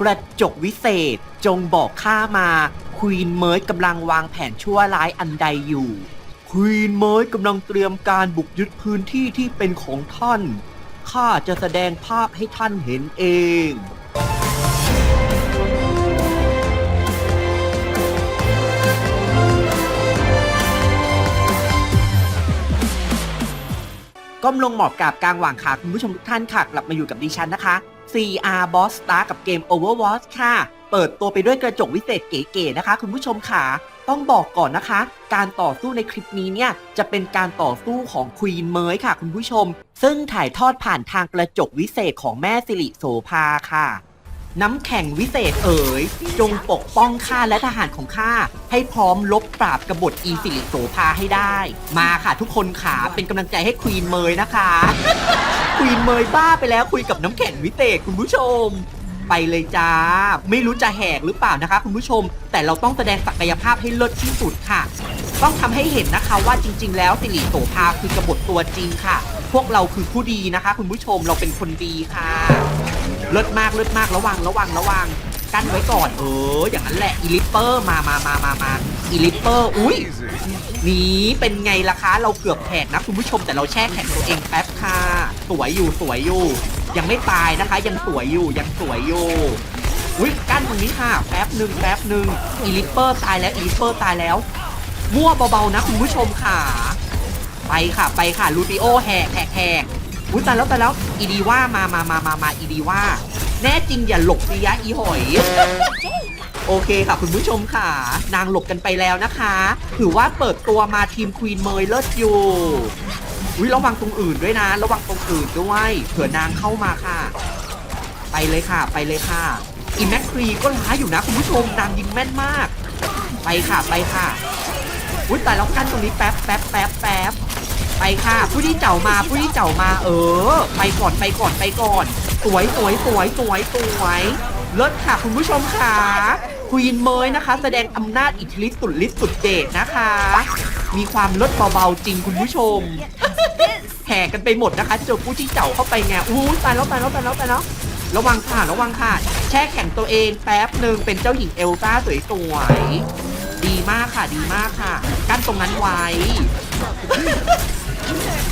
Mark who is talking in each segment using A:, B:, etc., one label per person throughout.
A: กระจกวิเศษ จงบอกข้ามาควีนเมย์กำลังวางแผนชั่วร้ายอันใดอยู่ควีนเมย์กำลังเตรียมการบุกยึดพื้นที่ที่เป็นของท่าน ข้าจะแสดงภาพให้ท่านเห็นเองก้มลงหมอบกราบกลางหว่างขาคุณผู้ชมทุกท่านค่ะ กลับมาอยู่กับดิฉันนะคะ CR Boss Star กับเกม Overwatch ค่ะ เปิดตัวไปด้วยกระจกวิเศษเก๋ๆนะคะ คุณผู้ชมค่ะ ต้องบอกก่อนนะคะ การต่อสู้ในคลิปนี้เนี่ย จะเป็นการต่อสู้ของควีนเมยค่ะ คุณผู้ชม ซึ่งถ่ายทอดผ่านทางกระจกวิเศษของแม่สิริโสภาค่ะ น้ำแข็งวิเศษเอ๋ย จงปกป้องข้าและทหารของข้าให้พร้อมลบปราบกบฏอีสิริโสภาให้ได้ มาค่ะทุกคนขาเป็นกำลังใจให้ควีนเมยนะคะ วีนเมยบ้าไปแล้วคุยกับน้ำแข็งวิเศษคุณผู้ชม ไปเลยจ้า ไม่รู้จะแหกหรือเปล่านะคะ คุณผู้ชม แต่เราต้องแสดงศักยภาพให้เลิศที่สุดค่ะ ต้องทำให้เห็นนะคะว่าจริง ๆ แล้วสิริโสภาคือกบฏตัวจริงค่ะ พวกเราคือผู้ดีนะคะ คุณผู้ชมเราเป็นคนดีค่ะ เลิศมากเลิศมากระวังระวังระวัง กั้นไว้ก่อน เออ อย่างนั้นแหละ อีลิปเปอร์มามามามามาอีลิปเปอร์ อุ้ยหนีเป็นไงล่ะคะ เราเกือบแหกนะคุณผู้ชมแต่เราแช่แข็งตัวเองแป๊บค่ะ สวยอยู่สวยอยู่ ยังไม่ตายนะคะ ยังสวยอยู่ยังสวยอยู่อุ้ยกั้นตรงนี้ค่ะ แป๊บหนึ่งแป๊บหนึ่งอีลิปเปอร์ตายแล้วอีลิปเปอร์ตายแล้ว มั่วเบาๆนะคุณผู้ชมค่ะ ไปค่ะไปค่ะลูติโอแหกแหกแหกอุ้ยตายแล้วตายแล้วอีดีว่ามามามามามาอีดีว่า แน่จริงอย่าหลบสิยะอีหอย โอเคค่ะคุณผู้ชมค่ะ นางหลบกันไปแล้วนะคะ ถือว่าเปิดตัวมาทีมควีนเมยเลิศอยู่อุ้ยระวังตรงอื่นด้วยนะ ระวังตรงอื่นด้วยเผื่อนางเข้ามาค่ะ ไปเลยค่ะ ไปเลยค่ะ อีแม็กครีก็ร้ายอยู่นะคุณผู้ชมนางยิงแม่นมาก ไปค่ะไปค่ะอุ้ยแต่แล้วกั้นตรงนี้แป๊บแป๊บแป๊บแป๊บ ไปค่ะ ผู้ที่เจ้ามาผู้ที่เจ้ามา เออ ไปก่อนไปก่อนไปก่อน สวยสวยสวยสวยสวยเลิศค่ะ คุณผู้ชมค่ะควีนเมยนะคะ แสดงอำนาจอิทธิฤทธิ์สุดฤทธิ์สุดเดชนะคะ มีความเลิศเบาๆจริงคุณผู้ชม แห่กันไปหมดนะคะเจอผู้ที่เจ้าเข้าไปไงอู้ตายแล้วตายแล้วตายแล้วตายแล้วระวังค่ะระวังค่ะ แช่แข็งตัวเองแป๊บหนึ่งเป็นเจ้าหญิงเอลซ่าสวยๆดีมากค่ะดีมากค่ะ กั้นตรงนั้นไว้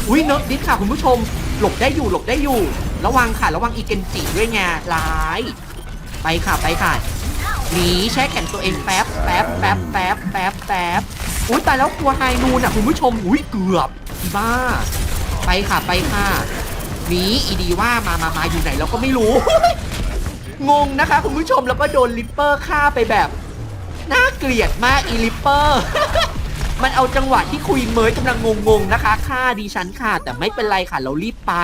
A: อุ้ยเนิร์ฟดิสค่ะคุณผู้ชม หลบได้อยู่หลบได้อยู่ ระวังค่ะ ระวังอีเกนจิด้วยไงร้าย ไปค่ะไปค่ะหนีแช่แข็งตัวเองแป๊บแป๊บแป๊บแป๊บแป๊บแป๊บอุ้ยตายแล้วตัวไฮนูนอะคุณผู้ชมอุ้ยเกือบบ้า ไปค่ะไปค่ะหนีอีดีว่ามามามาอยู่ไหนเราก็ไม่รู้ งงนะคะ คุณผู้ชมแล้วก็โดนลิปเปอร์ฆ่าไปแบบน่าเกลียดมากอีลิปเปอร์ มันเอาจังหวะที่คุยเมยกำลังงงๆนะคะฆ่าดิฉันค่ะ แต่ไม่เป็นไรค่ะเรารีบไป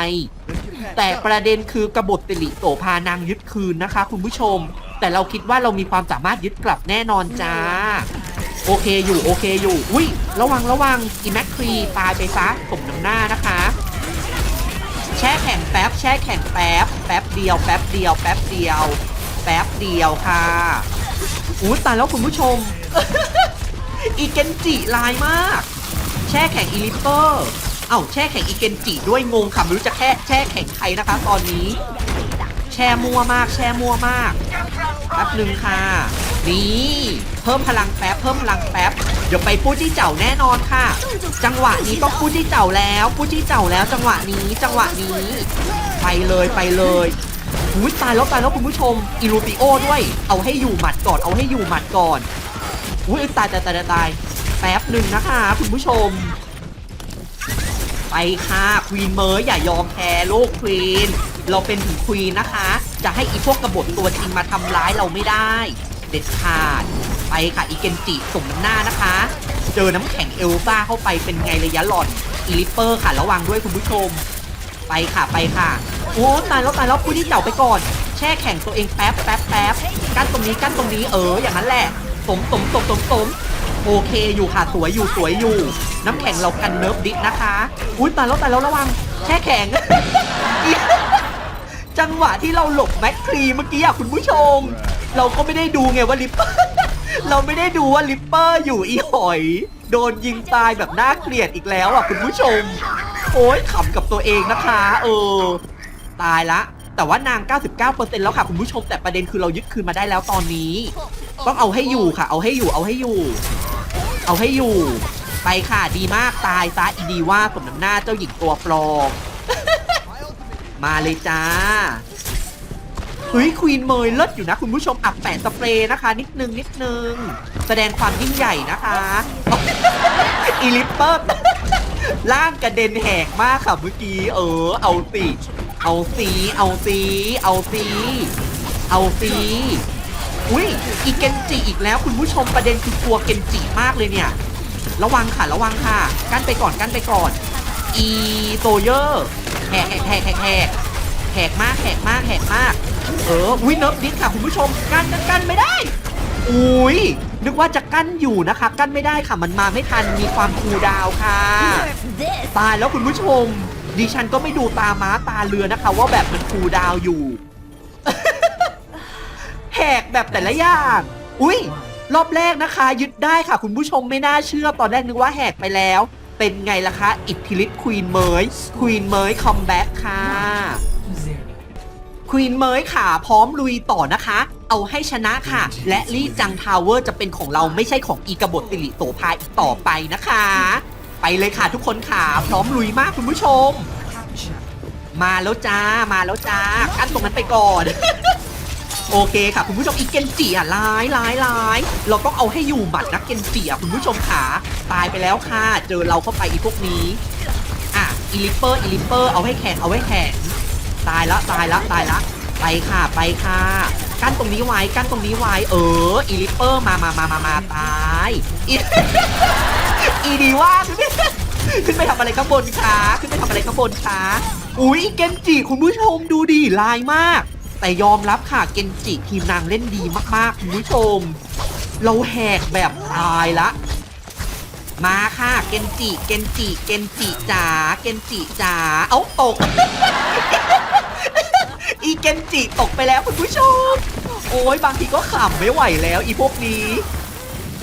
A: แต่ประเด็นคือกบฏติลิโสพานางยึดคืนนะคะ คุณผู้ชม แต่เราคิดว่าเรามีความสามารถยึดกลับแน่นอนจ้า โอเคอยู่โอเคอยู่ อุ้ยระวังระวังอีแม็กครีตายไปซะสมน้ำหน้านะคะ แช่แข็งแป๊บแช่แข็งแป๊บแป๊บเดียวแป๊บเดียวแป๊บเดียว แป๊บเดียวค่ะอู้ตายแล้วคุณผู้ชม อีเกนจิลายมาก แช่แข็งอีลิปเปอร์เอ้าแช่แข็งอีเกนจิด้วยงงค่ะไม่รู้จะแค่แช่แข็งใครนะคะ ตอนนี้ แช่มัวมาก แช่มัวมากแป๊บหนึ่งค่ะ นี่เพิ่มพลังแป๊บเพิ่มพลังแป๊บเดี๋ยวไปปู้จี้เจ้าแน่นอนค่ะ จังหวะนี้ต้องปู้จี้เจ้าแล้วปู้จี้เจ้าแล้ว จังหวะนี้จังหวะนี้ ไปเลยไปเลยอุ้ยตายแล้วตายแล้วคุณผู้ชมอิรูปิโอด้วย เอาให้อยู่หมัดก่อนเอาให้อยู่หมัดก่อน อุ้ยตายตายตายตายตายแป๊บหนึ่งนะคะคุณผู้ชม ไปค่ะควีนเมย์อย่ายอมแพ้โลกควีน เราเป็นถึงควีนนะคะ จะให้อีพวกกบฏตัวจริงมาทำร้ายเราไม่ได้ เด็ดขาด ไปค่ะอีเกนจิสมน้ำหน้านะคะ เจอน้ำแข็งเอลซ่าเข้าไปเป็นไงระยะหล่อนอีลิปเปอร์ค่ะระวังด้วยคุณผู้ชม ไปค่ะไปค่ะโอ้ตายแล้วตายแล้วผู้ที่เจ้าไปก่อน แช่แข็งตัวเองแป๊บแป๊บแป๊บกั้นตรงนี้กั้นตรงนี้เอออย่างนั้นแหละ สมสมสมสมสมโอเคอยู่ค่ะสวยอยู่สวยอยู่ น้ำแข็งเรากันเนิร์ฟดิสนะคะ อุ้ยตายแล้วตายแล้วระวังแช่แข็ง จังหวะที่เราหลบแม็กครีเมื่อกี้อะคุณผู้ชม เราก็ไม่ได้ดูไงว่าลิปเปอร์เราไม่ได้ดูว่าลิปเปอร์อยู่อีหอย โดนยิงตายแบบน่าเกลียดอีกแล้วอะคุณผู้ชม โอ้ยขำกับตัวเองนะคะ เออ ตายละแต่ว่านาง 99%แล้วค่ะคุณผู้ชมแต่ประเด็นคือเรายึดคืนมาได้แล้วตอนนี้ ต้องเอาให้อยู่ค่ะ เอาให้อยู่ เอาให้อยู่ เอาให้อยู่ ไปค่ะดีมากตายซะอีดีว่าสมน้ำหน้าเจ้าหญิงตัวปลอม มาเลยจ้าเฮ้ยควีนเมยเลิศอยู่นะคุณผู้ชมอับแปะสเปรย์นะคะ นิดนึงนิดนึง แสดงความยิ่งใหญ่นะคะอีลิปเปอร์ล่างกระเด็นแหกมากค่ะเมื่อกี้ เออ เอาสิเอาสีเอาสีเอาสีเอาสี อุ้ยอีเกนจิอีกแล้วคุณผู้ชมประเด็นคือกลัวเกนจิมากเลยเนี่ย ระวังค่ะระวังค่ะกั้นไปก่อนกั้นไปก่อน อีโซเยอร์แหกแหกแหกแหกแหกแหกมากแหกมากแหกมาก เออวิเนิร์ฟดิสค่ะคุณผู้ชมกั้นกั้นกั้นไม่ได้อุ้ยนึกว่าจะกั้นอยู่นะคะ กั้นไม่ได้ค่ะมันมาไม่ทันมีความคูดาวค่ะตายแล้วคุณผู้ชมดิฉันก็ไม่ดูตาม้าตาเรือนะคะ ว่าแบบมันคูดาวอยู่ กแบบแต่ละอย่าง อุ้ยรอบแรกนะคะ ยึดได้ค่ะ คุณผู้ชมไม่น่าเชื่อตอนแรกนึกว่าแหกไปแล้ว เป็นไงล่ะคะ อิทธิฤทธิ์ควีนเมย์ควีนเมย์คอมแบ็กค่ะควีนเมย์ค่ะ พร้อมลุยต่อนะคะ เอาให้ชนะค่ะ และลี่จังทาวเวอร์จะเป็นของเราไม่ใช่ของอีกบฏสิริโสภาอีกต่อไปนะคะ ไปเลยค่ะทุกคนค่ะ พร้อมลุยมากคุณผู้ชม มาแล้วจ้ามาแล้วจ้ากั้นตรงนั้นไปก่อน โอเคค่ะ คุณผู้ชมอีเกนจิอะร้ายร้ายร้ายเราต้องเอาให้อยู่หมัดนะเกนจิอะคุณผู้ชมขาตายไปแล้วค่ะ เจอเราเข้าไปอีพวกนี้อะอีลิปเปอร์อีลิปเปอร์เอาให้แข็งเอาให้แข็งตายละตายละตายละไปค่ะไปค่ะกั้นตรงนี้ไว้กั้นตรงนี้ไว้เอออีลิปเปอร์มามามามามาตายอีดีว่าขึ้นไปขึ้นไปทำอะไรข้างบนคะขึ้นไปทำอะไรข้างบนคะอุ้ยเกนจิคุณผู้ชมดูดิลายมาก แต่ยอมรับค่ะเกนจิทีมนางเล่นดีมากๆคุณผู้ชม เราแหกแบบตายละ มาค่ะเกนจิเกนจิเกนจิจ๋าเกนจิจ๋าเอาตก อีเกนจิตกไปแล้วคุณผู้ชม โอ้ยบางทีก็ขำไม่ไหวแล้วอีพวกนี้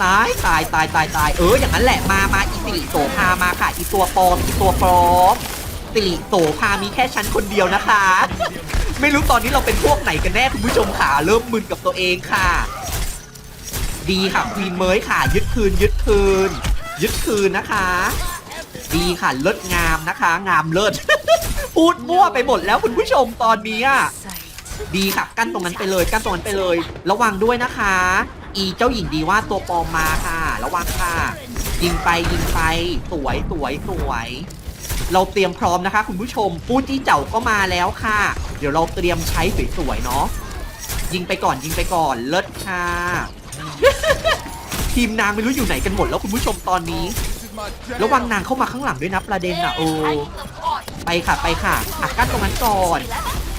A: ตายตายตายตายตายเอออย่างนั้นแหละมามาอีสิริโสภามาค่ะ อีตัวปลอมอีตัวปลอม สิริโสภามีแค่ฉันคนเดียวนะคะ ไม่รู้ตอนนี้เราเป็นพวกไหนกันแน่คุณผู้ชมค่ะ เริ่มมึนกับตัวเองค่ะ ดีค่ะควีนเมยค่ะ ยึดคืน ยึดคืน ยึดคืนนะคะ ดีค่ะเลิศงามนะคะ งามเลิศ พูดมั่วไปหมดแล้วคุณผู้ชมตอนนี้อะดีค่ะกั้นตรงนั้นไปเลยกั้นตรงนั้นไปเลย ระวังด้วยนะคะ อีเจ้าหญิงดีว่าตัวปลอมมาค่ะ ระวังค่ะ ยิงไปยิงไป สวยสวยสวย เราเตรียมพร้อมนะคะ คุณผู้ชมปูจี้เจ้าก็มาแล้วค่ะ เดี๋ยวเราเตรียมใช้สวยๆเนาะยิงไปก่อนยิงไปก่อนเลิศค่ะ ทีมนางไม่รู้อยู่ไหนกันหมดแล้วคุณผู้ชมตอนนี้ ระวังนางเข้ามาข้างหลังด้วยนะประเด็นอะโอ้ไปค่ะไปค่ะอักกั้นตรงนั้นก่อน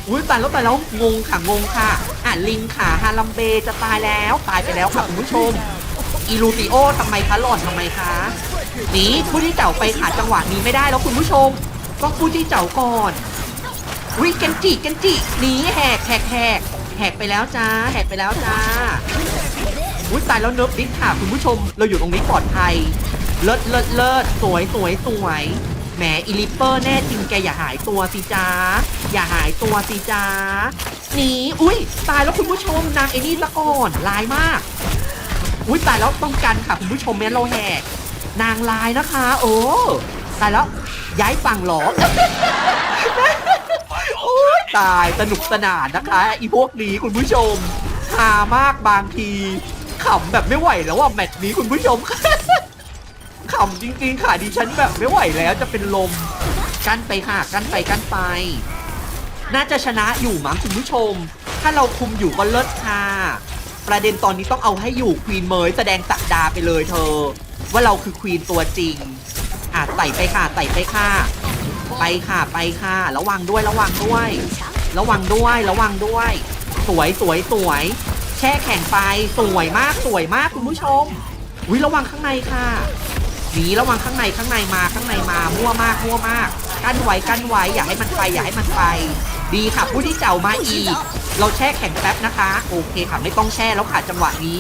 A: อุ้ยตายแล้วตายแล้วงงค่ะงงค่ะอะลิงค่ะฮาลัมเบจะตายแล้วตายไปแล้วค่ะคุณผู้ชม อีลูติโอทำไมคะหล่อนทำไมคะ นีผู้ที่เจ้าไปค่ะจังหวะนี้ไม่ได้แล้วคุณผู้ชม ต้องผู้ที่เจ้าก่อนวิเกนจิเกนจิหนีแหกแหกแหกแหกไปแล้วจ้าแหกไปแล้วจ้าอุ้ยตายแล้วเนิร์ฟดิสค่ะคุณผู้ชม เราอยู่ตรงนี้ปลอดภัย เลิศเลิศเลิศสวยสวยสวยแหมอีลิปเปอร์แน่จริงแกอย่าหายตัวสิจ้าอย่าหายตัวสิจ้าหนีอุ้ยตายแล้วคุณผู้ชมนางไอ้นี่ละก่อนลายมากอุ้ยตายแล้วต้องกันค่ะคุณผู้ชมแม้เราแหก นางลายนะคะ โอ้ตายแล้วย้ายฝั่งหรอโอ้ตายสนุกสนานนะคะ อีพวกนี้คุณผู้ชมฮามากบางทีขำแบบไม่ไหวแล้วอะแมตช์นี้คุณผู้ชมขำจริงๆค่ะดิฉันแบบไม่ไหวแล้วจะเป็นลมกันไปค่ะกันไปกันไป น่าจะชนะอยู่มั้งคุณผู้ชม ถ้าเราคุมอยู่ก็เลิศค่ะ ประเด็นตอนนี้ต้องเอาให้อยู่ควีนเมยแสดงสักดาไปเลยเธอ ว่าเราคือควีนตัวจริง อะใส่ไปค่ะใส่ไปค่ะ ไปค่ะไปค่ะ ระวังด้วยระวังด้วย ระวังด้วยระวังด้วย สวยสวยสวย แช่แข็งไปสวยมากสวยมากคุณผู้ชมวิระวังข้างในค่ะหนีระวังข้างในข้างในมาข้างในมามั่วมากมั่วมาก กั้นไว้กั้นไว้อย่าให้มันไปอย่าให้มันไป ดีค่ะผู้ที่เจ้ามาอีก เราแช่แข็งแป๊บนะคะ โอเคค่ะไม่ต้องแช่แล้วค่ะจังหวะนี้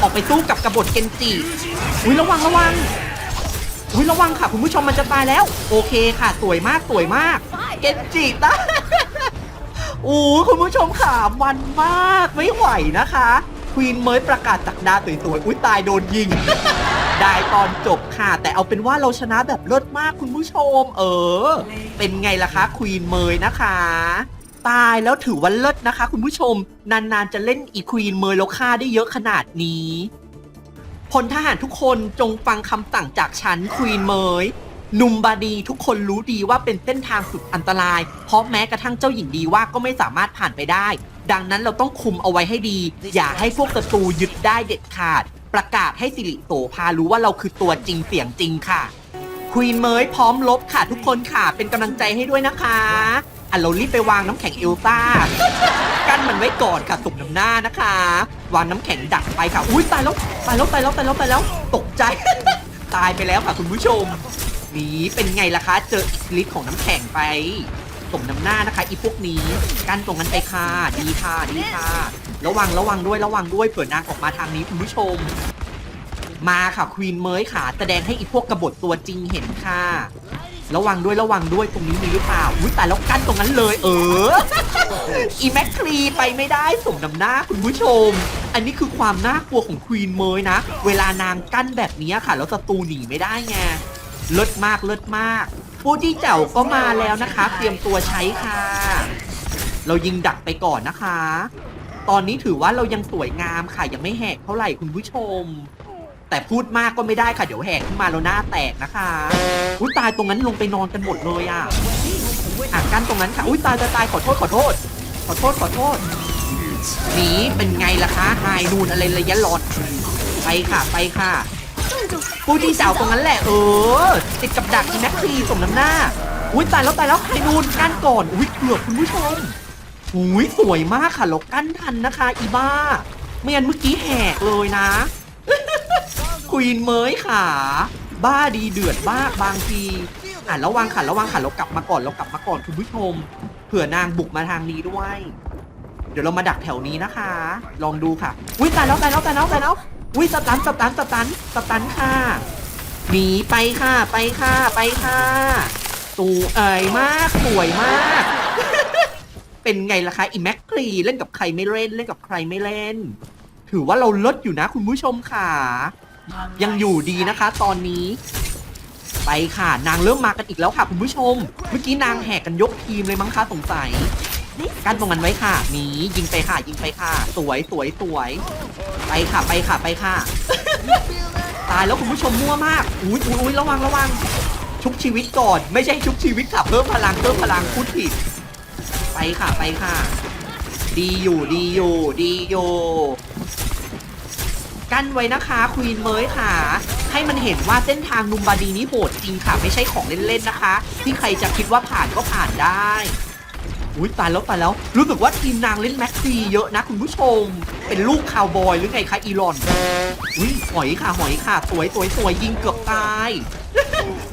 A: ออกไปสู้กับกบฏเกนจิอุ้ยระวังระวังอุ้ยระวังค่ะคุณผู้ชมมันจะตายแล้ว โอเคค่ะ สวยมากสวยมาก เกนจิตายโอ้ยคุณผู้ชมค่ะมันมากไม่ไหวนะคะควีนเมยประกาศจากดาสวยๆอุ้ยตายโดนยิง ได้ตอนจบค่ะ แต่เอาเป็นว่าเราชนะแบบเลิศมากคุณผู้ชม เออ เป็นไงล่ะคะควีนเมยนะคะ ตายแล้วถือว่าเลิศนะคะ คุณผู้ชม นานๆจะเล่นอีควีนเมยแล้วฆ่าได้เยอะขนาดนี้พลทหารทุกคนจงฟังคำสั่งจากฉันควีนเมยหนุ่มบาดีทุกคนรู้ดีว่าเป็นเส้นทางสุดอันตราย เพราะแม้กระทั่งเจ้าหญิงดีว่าก็ไม่สามารถผ่านไปได้ ดังนั้นเราต้องคุมเอาไว้ให้ดี อย่าให้พวกศัตรูยึดได้เด็ดขาด ประกาศให้สิริโสภารู้ว่าเราคือตัวจริงเสียงจริงค่ะควีนเมย์พร้อมลบค่ะทุกคนค่ะ เป็นกำลังใจให้ด้วยนะคะ อะเรารีบไปวางน้ำแข็งเอลซ่า กั้นมันไว้ก่อนค่ะตกน้ำหน้านะคะ วางน้ำแข็งดักไปค่ะ อุ้ยตายแล้วตายแล้วตายแล้วตายแล้วตายแล้ว ตกใจ ตายไปแล้วค่ะคุณผู้ชม นี่เป็นไงล่ะคะ เจออิทธิฤทธิ์ของน้ำแข็งไป สมน้ำหน้านะคะ อีพวกนี้ กั้นตรงนั้นไปค่ะ ดีค่ะดีค่ะ ระวังระวังด้วยระวังด้วยเผื่อนางออกมาทางนี้คุณผู้ชม มาค่ะควีนเมยค่ะ แสดงให้อีพวกกบฏตัวจริงเห็นค่ะ ระวังด้วยระวังด้วยตรงนี้มีหรือเปล่าอุ้ยตายแล้วกั้นตรงนั้นเลย เออ อีแมคครีไปไม่ได้สมน้ำหน้าคุณผู้ชม อันนี้คือความน่ากลัวของควีนเมยนะ เวลานางกั้นแบบนี้ค่ะ แล้วศัตรูหนีไม่ได้ไงเลิศมากเลิศมากผู้ที่เจ้าก็มาแล้วนะคะ เตรียมตัวใช้ค่ะ เรายิงดักไปก่อนนะคะ ตอนนี้ถือว่าเรายังสวยงามค่ะยังไม่แหกเท่าไหร่คุณผู้ชม แต่พูดมากก็ไม่ได้ค่ะ เดี๋ยวแหกขึ้นมาแล้วหน้าแตกนะคะอุ้ยตายตรงนั้นลงไปนอนกันหมดเลยอะอะกั้นตรงนั้นค่ะอุ้ยตายตายตายขอโทษขอโทษ ขอโทษขอโทษหนีเป็นไงล่ะคะไฮนูนอะไรระยะหลอดไปค่ะไปค่ะผู้ที่เจ้าตรงนั้นแหละเออติดกับดักอีแม็กซีสมน้ำหน้าอุ้ยตายแล้วตายแล้วไฮนูนกั้นก่อนอุ้ยเกือบคุณผู้ชมอุ้ยสวยมากค่ะเรากั้นทันนะคะ อีบ้าไม่งั้นเมื่อกี้แหกเลยนะ ควีนเมยค่ะบ้าดีเดือดมากบางทีอะระวังค่ะระวังค่ะเรากลับมาก่อนเรากลับมาก่อนคุณผู้ชมเผื่อนางบุกมาทางนี้ด้วย เดี๋ยวเรามาดักแถวนี้นะคะ ลองดูค่ะอุ้ยตายแล้วตายแล้วตายแล้วตายแล้วอุ้ยสตันสตันสตันสตันค่ะหนีไปค่ะไปค่ะไปค่ะตูเอ๋ยมากสวยมาก เป็นไงล่ะคะอีแม็กครีเล่นกับใครไม่เล่นเล่นกับใครไม่เล่น ถือว่าเราลดอยู่นะคุณผู้ชมค่ะ ยังอยู่ดีนะคะ ตอนนี้ ไปค่ะ นางเริ่มมากันอีกแล้วค่ะคุณผู้ชม เมื่อกี้นางแหกกันยกทีมเลยมั้งคะสงสัยกั้นตรงนั้นไว้ค่ะหนียิงไปค่ะ ยิงไปค่ะ สวยสวยสวย ไปค่ะไปค่ะไปค่ะ ตายแล้วคุณผู้ชมมั่วมากอุ้ยอุ้ยอุ้ยระวังระวัง ชุบชีวิตก่อน ไม่ใช่ชุบชีวิตค่ะเพิ่มพลังเพิ่มพลังพูดผิด ไปค่ะไปค่ะ ดีอยู่ดีอยู่ดีอยู่ กั้นไว้นะคะควีนเมยค่ะ ให้มันเห็นว่าเส้นทางนุมบาดีนี้โหดจริงค่ะ ไม่ใช่ของเล่นๆนะคะ ที่ใครจะคิดว่าผ่านก็ผ่านได้ อุ้ยตายแล้วตายแล้ว รู้สึกว่าทีมนางเล่นแม็กซีเยอะนะคุณผู้ชม เป็นลูกคาวบอยหรือไงคะอีลอนอุ้ยหอยค่ะหอยค่ะ สวยสวยสวยยิงเกือบตาย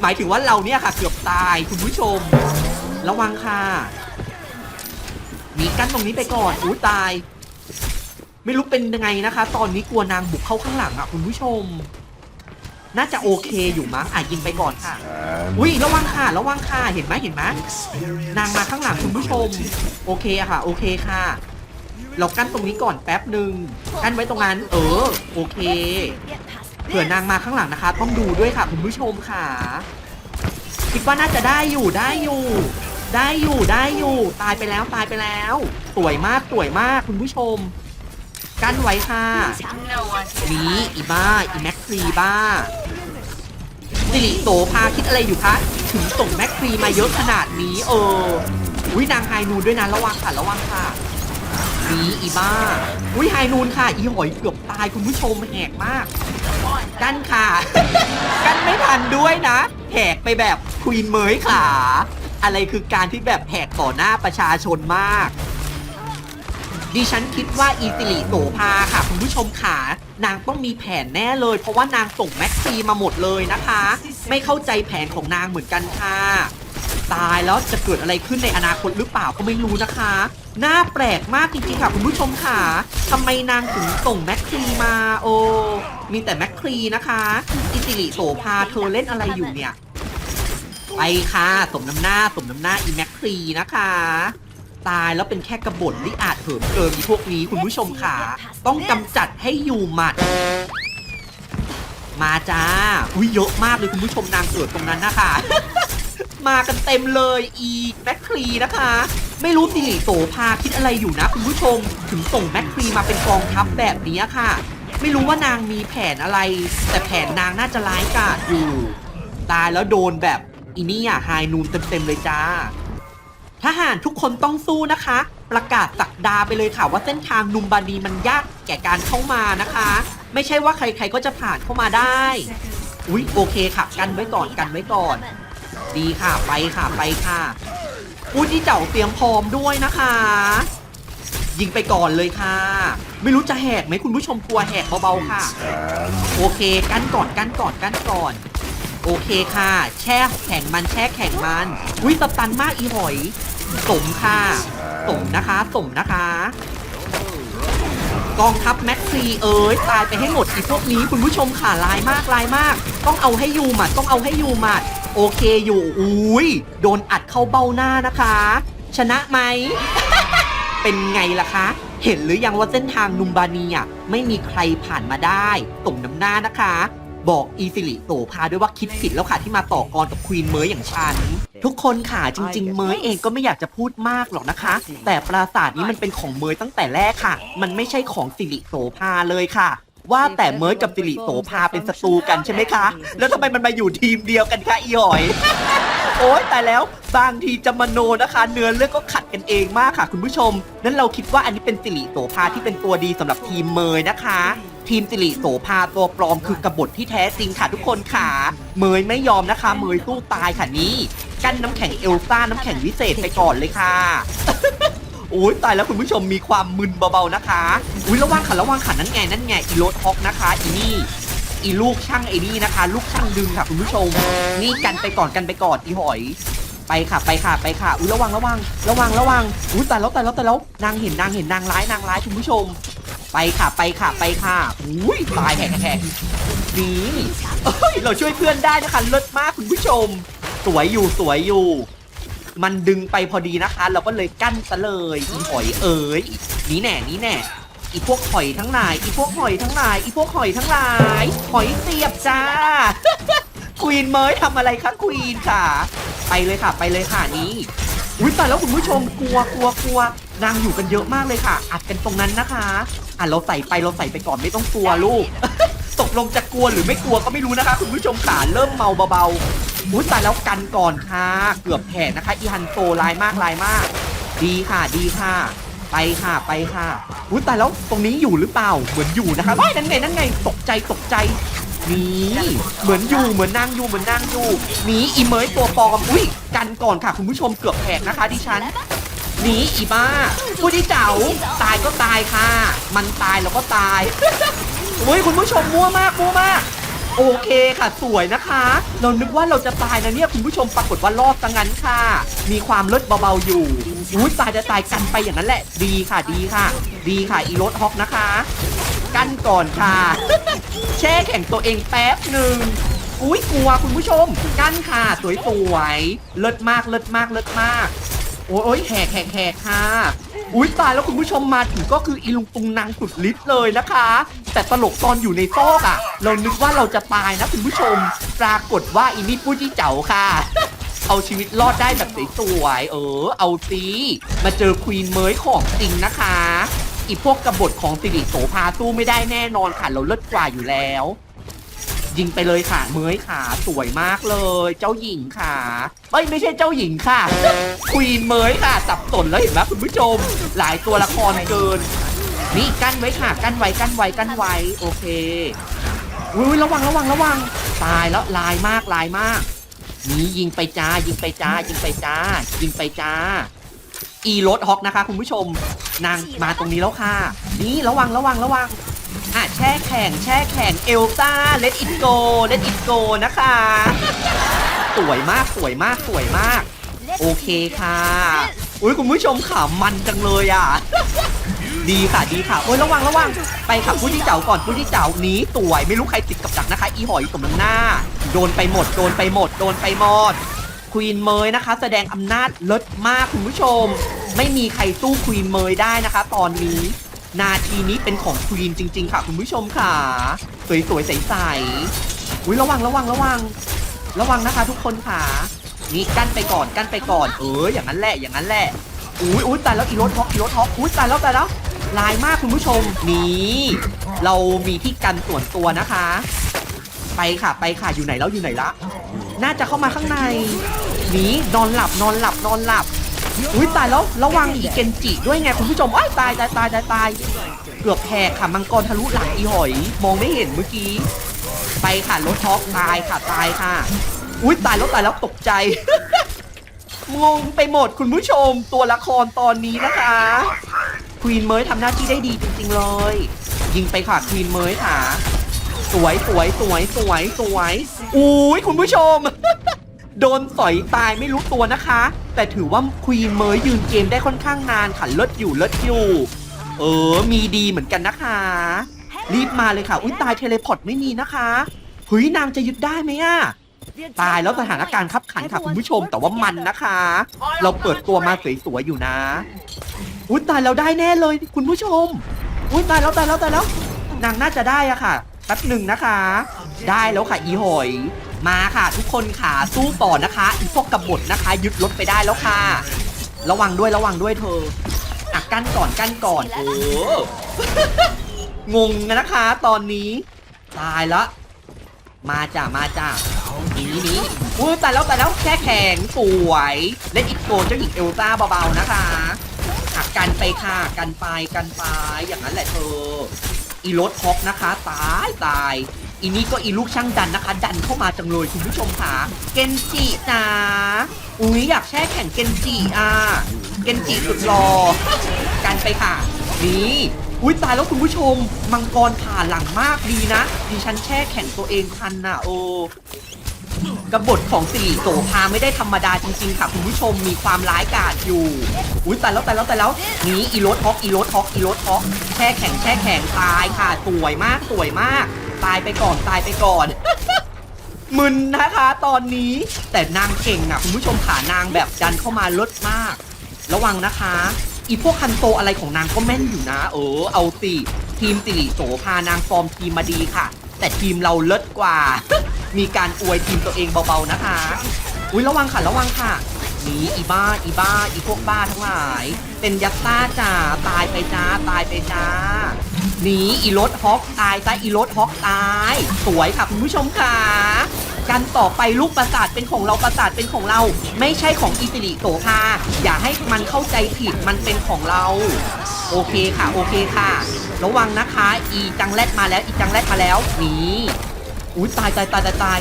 A: หมายถึงว่าเราเนี่ยค่ะ เกือบตายคุณผู้ชม ระวังค่ะ มีกั้นตรงนี้ไปก่อนอุ้ยตาย ไม่รู้เป็นยังไงนะคะ ตอนนี้กลัวนางบุกเข้าข้างหลังอะคุณผู้ชม น่าจะโอเคอยู่มั้งอะยิงไปก่อนค่ะอุ้ยระวังค่ะ ระวังค่ะเห็นไหมเห็นไหมนางมาข้างหลังคุณผู้ชม โอเคอะค่ะ โอเคค่ะ เรากั้นตรงนี้ก่อนแป๊บหนึ่งกั้นไว้ตรงนั้น เออ โอเคเผื่อนางมาข้างหลังนะคะ ต้องดูด้วยค่ะคุณผู้ชมค่ะ คิดว่าน่าจะได้อยู่ได้อยู่ ได้อยู่ได้อยู่ ตายไปแล้วตายไปแล้ว สวยมากสวยมากคุณผู้ชม กั้นไว้ค่ะนี่อีบ้า อีแม็กซีบ้าสิริโสภาคิดอะไรอยู่คะ ถึงส่งแม็กครีมาเยอะขนาดนี้เอออุ้ยนางไฮนูนด้วยนะระวังค่ะระวังค่ะนี่อีบ้า อุ้ยไฮนูนค่ะ อีหอยเกือบตายคุณผู้ชมแหกมาก กั้นค่ะ กั้นไม่ทันด้วยนะแหกไปแบบควีนเมยค่ะ อะไรคือการที่แบบแหกต่อหน้าประชาชนมาก ดิฉันคิดว่าอีสิริโสภาค่ะ คุณผู้ชมขานางต้องมีแผนแน่เลย เพราะว่านางส่งแม็กซีมาหมดเลยนะคะ ไม่เข้าใจแผนของนางเหมือนกันค่ะ ตายแล้วจะเกิดอะไรขึ้นในอนาคตหรือเปล่าก็ไม่รู้นะคะน่าแปลกมากจริงๆค่ะคุณผู้ชมค่ะทำไมนางถึงส่งแม็กซีมาโอมีแต่แม็กซีนะคะอิสิริโสภาเธอเล่นอะไรอยู่เนี่ย ไปค่ะ สมน้ำหน้า สมน้ำหน้าอีแม็กซีนะคะ ตายแล้วเป็นแค่กบฏที่อาจเหิมเกิมอีพวกนี้คุณผู้ชมค่ะต้องกำจัดให้อยู่หมัด มาจ้า อุ้ยเยอะมากเลยคุณผู้ชมนางเกิดตรงนั้นนะคะ มากันเต็มเลยอีกแมคครีนะคะ ไม่รู้สิริโสภาคิดอะไรอยู่นะคุณผู้ชม ถึงส่งแมคครีมาเป็นกองทัพแบบนี้ค่ะ ไม่รู้ว่านางมีแผนอะไร แต่แผนนางน่าจะร้ายกาจอยู่ ตายแล้วโดนแบบอีนี่อะไฮนูนเต็มๆเลยจ้า ทหารทุกคนต้องสู้นะคะ ประกาศสักดาไปเลยค่ะ ว่าเส้นทางนุมบานีมันยากแก่การเข้ามานะคะ ไม่ใช่ว่าใครๆก็จะผ่านเข้ามาได้ อุ๊ยโอเคค่ะ กันไว้ก่อนกันไว้ก่อน ดีค่ะไปค่ะไปค่ะอู้ที่เจ้าเตรียมพร้อมด้วยนะคะ ยิงไปก่อนเลยค่ะ ไม่รู้จะแหกไหมคุณผู้ชมกลัวแหกเบาๆค่ะ โอเคกันก่อนกันก่อนกันก่อนโอเคค่ะ แช่แข็งมันแช่แข็งมัน อุ้ยสตันมากอีหอย สมค่ะ สมนะคะ สมนะคะ กองทัพแม็กซีเอ้ยตายไปให้หมดอีพวกนี้คุณผู้ชมค่ะลายมากลายมาก ต้องเอาให้อยู่มัดต้องเอาให้อยู่มัดโอเคอยู่อุ้ยโดนอัดเข้าเบ้าหน้านะคะ ชนะไหม เป็นไงล่ะคะ เห็นหรือยังว่าเส้นทางนุมบานีอะไม่มีใครผ่านมาได้ตรงน้ำหน้านะคะ บอกอีสิริโสภาด้วยว่าคิดผิดแล้วค่ะที่มาต่อกรกับควีนเมย์อย่างฉัน ทุกคนค่ะจริง ๆ เมย์เองก็ไม่อยากจะพูดมากหรอกนะคะ แต่ปราสาทนี้มันเป็นของเมย์ตั้งแต่แรกค่ะ มันไม่ใช่ของสิริโสภาเลยค่ะ ว่าแต่เมย์กับสิริโสภาเป็นศัตรูกันใช่ไหมคะ แล้วทำไมมันมาอยู่ทีมเดียวกันคะอีหอย โอ๊ยแต่แล้วบางทีจะมโนนะคะ เนื้อเรื่องก็ขัดกันเองมากค่ะคุณผู้ชม นั้นเราคิดว่าอันนี้เป็นสิริโสภาที่เป็นตัวดีสำหรับทีมเมยนะคะ ทีมสิริโสภาตัวปลอมคือกบฏที่แท้จริงค่ะทุกคนค่ะ เมยไม่ยอมนะคะ เมยสู้ตายค่ะนี่กั้นน้ำแข็งเอลซ่าน้ำแข็งวิเศษไปก่อนเลยค่ะโอ้ยตายแล้วคุณผู้ชมมีความมึนเบาๆนะคะ อุ้ยระวังค่ะระวังค่ะนั่นไงนั่นไงอีโรดฮอกนะคะอีนี่ อีลูกช่างไอ้นี่นะคะ ลูกช่างดึงค่ะคุณผู้ชม นี่กันไปก่อนกันไปก่อนอีหอย ไปค่ะไปค่ะไปค่ะอุ้ยระวังระวังระวังระวังอุ้ยตายแล้วตายแล้วตายแล้วนางเห็นนางเห็นนางร้ายนางร้ายคุณผู้ชม ไปค่ะไปค่ะไปค่ะอุ้ยตายแหกแหกนี่เอ้ยเราช่วยเพื่อนได้นะคะเลิศมากคุณผู้ชม สวยอยู่สวยอยู่ มันดึงไปพอดีนะคะ เราก็เลยกั้นซะเลยอีหอยเอ๋ยนี่แน่นี่แน่ อีพวกหอยทั้งหลาย อีพวกหอยทั้งหลาย อีพวกหอยทั้งหลาย หอยเสียบจ้า ควีนเมย์ทำอะไรคะควีนค่ะ ไปเลยค่ะ ไปเลยค่ะนี้อุ้ยแต่แล้วคุณผู้ชมกลัวกลัวกลัวนางอยู่กันเยอะมากเลยค่ะ อัดกันตรงนั้นนะคะ อะเราใส่ไปเราใส่ไปก่อนไม่ต้องกลัวลูก ตกลงจะกลัวหรือไม่กลัวก็ไม่รู้นะคะ คุณผู้ชมขาเริ่มเมาเบาๆอุ้ยแต่แล้วกันก่อนค่ะ เกือบแผลนะคะ อีฮันโซลายมากลายมาก ดีค่ะดีค่ะ ไปค่ะไปค่ะอุ้ยแต่แล้วตรงนี้อยู่หรือเปล่าเหมือนอยู่นะคะว้ายนั่นไงนั่นไงตกใจตกใจนี่เหมือนอยู่เหมือนนั่งอยู่เหมือนนั่งอยู่หนีอีเมยตัวปลอมอุ้ยกันก่อนค่ะคุณผู้ชมเกือบแหกนะคะดิฉันหนีอีบ้าผู้ที่เจ๋าตายก็ตายค่ะ มันตายแล้วก็ตายอุ้ยคุณผู้ชมมั่วมากมั่วมาก โอเคค่ะ สวยนะคะ เรานึกว่าเราจะตายนะเนี่ยคุณผู้ชมปรากฏว่ารอดซะงั้นค่ะ มีความเลิศเบาๆอยู่อุ้ยตายจะตายกันไปอย่างนั้นแหละ ดีค่ะดีค่ะ ดีค่ะอีรถฮอกนะคะ กันก่อนค่ะ แช่แข็งตัวเองแป๊บหนึ่งอุ้ยกลัวคุณผู้ชม กั้นค่ะ สวยๆเลิศมากเลิศมากเลิศมาก โอ้ยโอ้ยแหกแหกแหกค่ะ อุ้ยตายแล้วคุณผู้ชมมาถึงก็คืออีลุงตุงนางสุดฤทธิ์เลยนะคะ แต่ตลกตอนอยู่ในซอกอะ่ะ เรานึกว่าเราจะตายนะคุณผู้ชม ปรากฏว่าอีนี่พูดที่เจ๋าค่ะ เอาชีวิตรอดได้แบบสวยๆเออ เอาซีมาเจอควีนเมยของจริงนะคะอีพวกกบฏของสิริโสภาสู้ไม่ได้แน่นอนค่ะ เราเลิศกว่าอยู่แล้ว ยิงไปเลยค่ะเมยขาสวยมากเลย เจ้าหญิงค่ะเอ้ยไม่ใช่เจ้าหญิงค่ะ ควีนเมยค่ะสับสนแล้วเห็นไหมคุณผู้ชม หลายตัวละครเกิน นี่กั้นไว้ค่ะกั้นไว้กั้นไว้กั้นไว้โอเคอุ้ยระวังระวังระวัง ตายแล้วลายมากลายมากนี่ยิงไปจ้ายิงไปจ้ายิงไปจ้า ยิงไปจ้า อีรถฮอกนะคะ คุณผู้ชม นางมาตรงนี้แล้วค่ะ นี่ระวังระวังระวัง แช่แข็งแช่แข็งเอลซ่าเลดอิ g โกเลดอิ g โกนะคะ สวยมากสวยมากสวยมาก โอเคค่ะ อุ้ยคุณผู้ชมขามันจังเลยอะ ดีค่ะดีค่ะโอ้ยระวังระวังไปค่ะผู้ที่เจ้าก่อนผู้ที่เจ้าหนี้สวยไม่รู้ใครติดกับดักนะคะ อีหอยสมน้ำหน้า โดนไปหมดโดนไปหมดโดนไปหมดควีนเมยนะคะ แสดงอำนาจเลิศมากคุณผู้ชม ไม่มีใครสู้ควีนเมยได้นะคะ ตอนนี้ นาทีนี้เป็นของควีนจริง ๆ ค่ะ คุณผู้ชมค่ะ สวยๆใสๆอุ้ยระวังระวังระวัง ระวังนะคะ ทุกคนค่ะ นี่กั้นไปก่อนกั้นไปก่อน เอออย่างนั้นแหละอย่างนั้นแหละอุ้ยอุ้ยตายแล้วอีรถฮอกอีรถฮอกอุ้ยตายแล้วตายแล้วลายมากคุณผู้ชมนี่เรามีที่กันส่วนตัวนะคะ ไปค่ะไปค่ะอยู่ไหนแล้วอยู่ไหนละ น่าจะเข้ามาข้างในหนีนอนหลับนอนหลับนอนหลับ อุ้ยตายแล้วระวังอีเกนจิด้วยไงคุณผู้ชมอ้ายตายตายตายตายตายเกือบแหกค่ะมังกรทะลุหลังอีหอย มองไม่เห็นเมื่อกี้ ไปค่ะรถท็อกตายค่ะตายค่ะ อุ้ยตายแล้วตายแล้วตกใจงงไปหมดคุณผู้ชมตัวละครตอนนี้นะคะควีนเมย์ทำหน้าที่ได้ดีจริงๆเลย ยิงไปค่ะควีนเมย์ค่ะ สวยสวยสวยสวยสวยอุ้ยคุณผู้ชม โดนสอยตายไม่รู้ตัวนะคะ แต่ถือว่าควีนเมย์ยืนเกมได้ค่อนข้างนานค่ะเลิศอยู่เลิศอยู่ เออ มีดีเหมือนกันนะคะ รีบมาเลยค่ะ อุ้ยตายเทเลพอร์ตไม่มีนะคะเฮ้ยนางจะยึดได้ไหมอะตายแล้วสถานการณ์ขับขันค่ะคุณผู้ชมแต่ว่ามันนะคะ เราเปิดตัวมาสวยๆอยู่นะอุ้ยตายแล้วได้แน่เลยคุณผู้ชมอุ้ยตายแล้วตายแล้วตายแล้วนางน่าจะได้อะค่ะแป๊บหนึ่งนะคะ ได้แล้วค่ะอีหอย มาค่ะทุกคนค่ะสู้ต่อนะคะอีพวกกบฏนะคะ ยึดรถไปได้แล้วค่ะ ระวังด้วยระวังด้วยเธออะกั้นก่อนกั้นก่อนเอองงนะคะ ตอนนี้ ตายละมาจ้ะมาจ้ะหนีหนีอุ้ยตายแล้วแตายแล้วแค่แข็งสวยเล่นอีกโกเจ้าหญิงเอลซ่าเบาๆนะคะหักกันไปค่ะกันไปกันไปอย่างนั้นแหละเธอ อีรถฮอกนะคะ ตายตาย อีนี้ก็อีลูกช่างดันนะคะ ดันเข้ามาจังเลยคุณผู้ชมค่ะเกนจิจ้าอุ้ยอยากแช่แข่งเกนจิอะเกนจิสุดหล่อกันไปค่ะ นี่อุ้ยตายแล้วคุณผู้ชม มังกรผ่าหลังมากดีนะดิฉันแช่แข่งตัวเองทันน่ะโอ้กบฏของสิริโสภาไม่ได้ธรรมดาจริงๆค่ะคุณผู้ชมมีความร้ายกาจอยู่ อุ้ยตายแล้วตายแล้วตายแล้วนี่อีโรสฮอกอีโรสฮอกอีโรสฮอกแช่แข็งแช่แข็งตายค่ะสวยมากสวยมาก ตายไปก่อนตายไปก่อน มึนนะคะตอนนี้แต่นางเก่งอะคุณผู้ชมขานางแบบดันเข้ามาลดมาก ระวังนะคะ อีพวกคันโตอะไรของนางก็แม่นอยู่นะ เออ เอาสิทีมสิริโสพานางฟอร์มทีมมาดีค่ะ แต่ทีมเราเลิศกว่า มีการอวยทีมตัวเองเบาๆนะคะ อุ้ยระวังค่ะระวังค่ะหนีอีบ้าอีบ้าอีพวกบ้าทั้งหลาย เป็นยักษ์ต้าจ้าตายไปจ้าตายไปจ้า หนีอีรถฮอกตายซะอีรถฮอกตาย สวยค่ะคุณผู้ชมค่ะกันต่อไปลูกประสาทเป็นของเราประสาทเป็นของเรา ไม่ใช่ของอีสิริโสภาอย่าให้มันเข้าใจผิดมันเป็นของเรา โอเคค่ะโอเคค่ะ ระวังนะคะ อีจังแรดมาแล้วอีจังแรดมาแล้วนี่อุ้ยตายตายตายตายตาย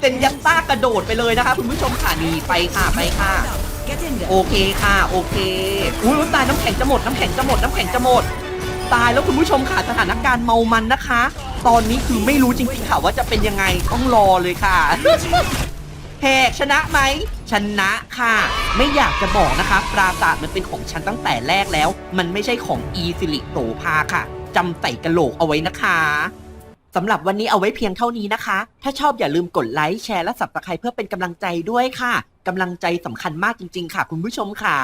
A: เป็นยักษ์ต้ากระโดดไปเลยนะคะ คุณผู้ชมค่ะนี่ไปค่ะไปค่ะ โอเคค่ะโอเคอุ้ยตายน้ำแข็งจะหมดน้ำแข็งจะหมดน้ำแข็งจะหมด ตายแล้วคุณผู้ชมค่ะสถานการณ์เมามันนะคะ ตอนนี้คือไม่รู้จริงๆค่ะว่าจะเป็นยังไงต้องรอเลยค่ะ แหกชนะไหมชนะค่ะ ไม่อยากจะบอกนะคะ ปราสาทมันเป็นของฉันตั้งแต่แรกแล้ว มันไม่ใช่ของอีสิริโสภาค่ะจำใส่กระโหลกเอาไว้นะคะสำหรับวันนี้เอาไว้เพียงเท่านี้นะคะ ถ้าชอบอย่าลืมกดไลค์แชร์และสับสไครเพื่อเป็นกำลังใจด้วยค่ะกำลังใจสำคัญมากจริง ๆ ค่ะ คุณผู้ชมค่ะ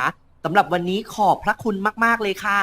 A: สำหรับวันนี้ขอบพระคุณมาก ๆ เลยค่ะ